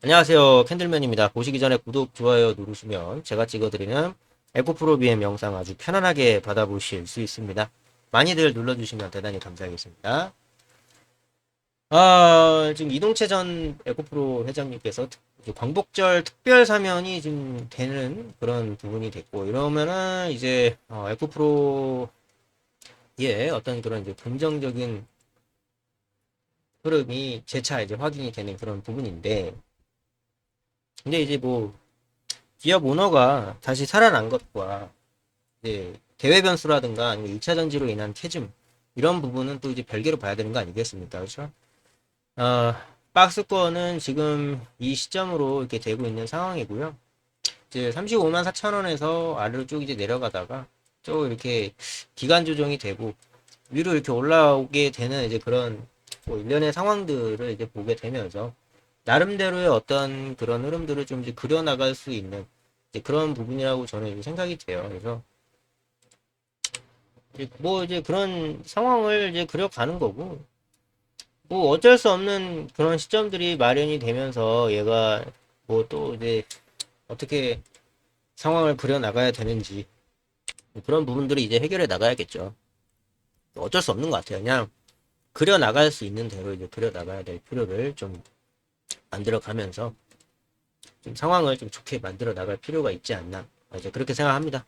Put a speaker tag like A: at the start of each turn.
A: 안녕하세요. 캔들맨입니다. 보시기 전에 구독 좋아요 누르시면 제가 찍어드리는 에코프로 BM 영상 아주 편안하게 받아보실 수 있습니다. 많이들 눌러주시면 대단히 감사하겠습니다. 아 지금 이동채 전 에코프로 회장님께서 광복절 특별 사면이 지금 되는 그런 부분이 됐고 이러면은 이제 어, 에코프로의 어떤 그런 이제 긍정적인 흐름이 재차 이제 확인이 되는 그런 부분인데 근데 이제 뭐 기업 오너가 다시 살아난 것과 이제 대외 변수라든가 아니면 2차 전지로 인한 캐즘 이런 부분은 또 이제 별개로 봐야 되는 거 아니겠습니까? 그렇죠? 어, 박스권은 지금 이 시점으로 이렇게 되고 있는 상황이고요. 이제 35만 4천 원에서 아래로 쭉 이제 내려가다가 쭉 이렇게 기간 조정이 되고 위로 이렇게 올라오게 되는 이제 그런 뭐 일련의 상황들을 이제 보게 되면서 나름대로의 어떤 그런 흐름들을 좀 이제 그려나갈 수 있는 그런 부분이라고 저는 생각이 돼요. 그래서 이제 뭐 이제 그런 상황을 이제 그려가는 거고 뭐 어쩔 수 없는 그런 시점들이 마련이 되면서 얘가 뭐 또 이제 어떻게 상황을 그려나가야 되는지 그런 부분들이 이제 해결해 나가야겠죠. 어쩔 수 없는 것 같아요. 그냥 그려 나갈 수 있는 대로 이제 그려 나가야 될 필요를 좀 만들어 가면서 좀 상황을 좀 좋게 만들어 나갈 필요가 있지 않나 이제 그렇게 생각합니다.